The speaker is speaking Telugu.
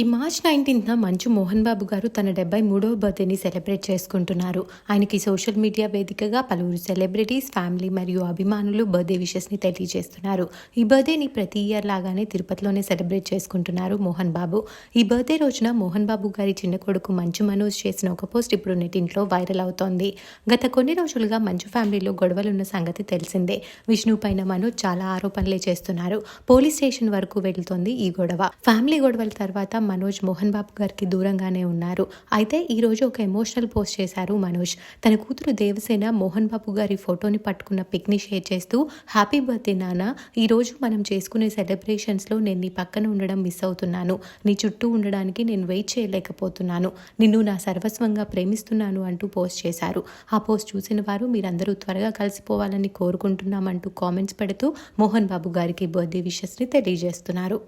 ఈ మార్చ్ నైన్టీన్త్న మంచు మోహన్ బాబు గారు తన డెబ్బై మూడవ బర్త్డేని సెలబ్రేట్ చేసుకుంటున్నారు. ఆయనకి సోషల్ మీడియా వేదికగా పలువురు సెలబ్రిటీస్ ఫ్యామిలీ మరియు అభిమానులు బర్త్డే విషెస్ని తెలియజేస్తున్నారు. ఈ బర్త్డేని ప్రతి ఇయర్ లాగానే తిరుపతిలోనే సెలబ్రేట్ చేసుకుంటున్నారు మోహన్ బాబు. ఈ బర్త్డే రోజున మోహన్ బాబు గారి చిన్న కొడుకు మంచు మనోజ్ చేసిన ఒక పోస్ట్ ఇప్పుడు నెటింట్లో వైరల్ అవుతోంది. గత కొన్ని రోజులుగా మంచు ఫ్యామిలీలో గొడవలున్న సంగతి తెలిసిందే. విష్ణు పైన మనోజ్ చాలా ఆరోపణలే చేస్తున్నారు. పోలీస్ స్టేషన్ వరకు వెళ్తోంది ఈ గొడవ. ఫ్యామిలీ గొడవల తర్వాత మనోజ్ మోహన్ బాబు గారికి దూరంగానే ఉన్నారు. అయితే ఈరోజు ఒక ఎమోషనల్ పోస్ట్ చేశారు మనోజ్. తన కూతురు దేవసేన మోహన్ బాబు గారి ఫోటోని పట్టుకున్న పిక్ని షేర్ చేస్తూ హ్యాపీ బర్త్డే నాన్న ఈరోజు మనం చేసుకునే సెలబ్రేషన్స్లో నేను నీ పక్కన ఉండడం మిస్ అవుతున్నాను. నీ చుట్టూ ఉండడానికి నేను వెయిట్ చేయలేకపోతున్నాను. నిన్ను నా సర్వస్వంగా ప్రేమిస్తున్నాను అంటూ పోస్ట్ చేశారు. ఆ పోస్ట్ చూసిన వారు మీరందరూ త్వరగా కలిసిపోవాలని కోరుకుంటున్నామంటూ కామెంట్స్ పెడుతూ మోహన్ బాబు గారికి బర్త్డే విషెస్ని తెలియజేస్తున్నారు.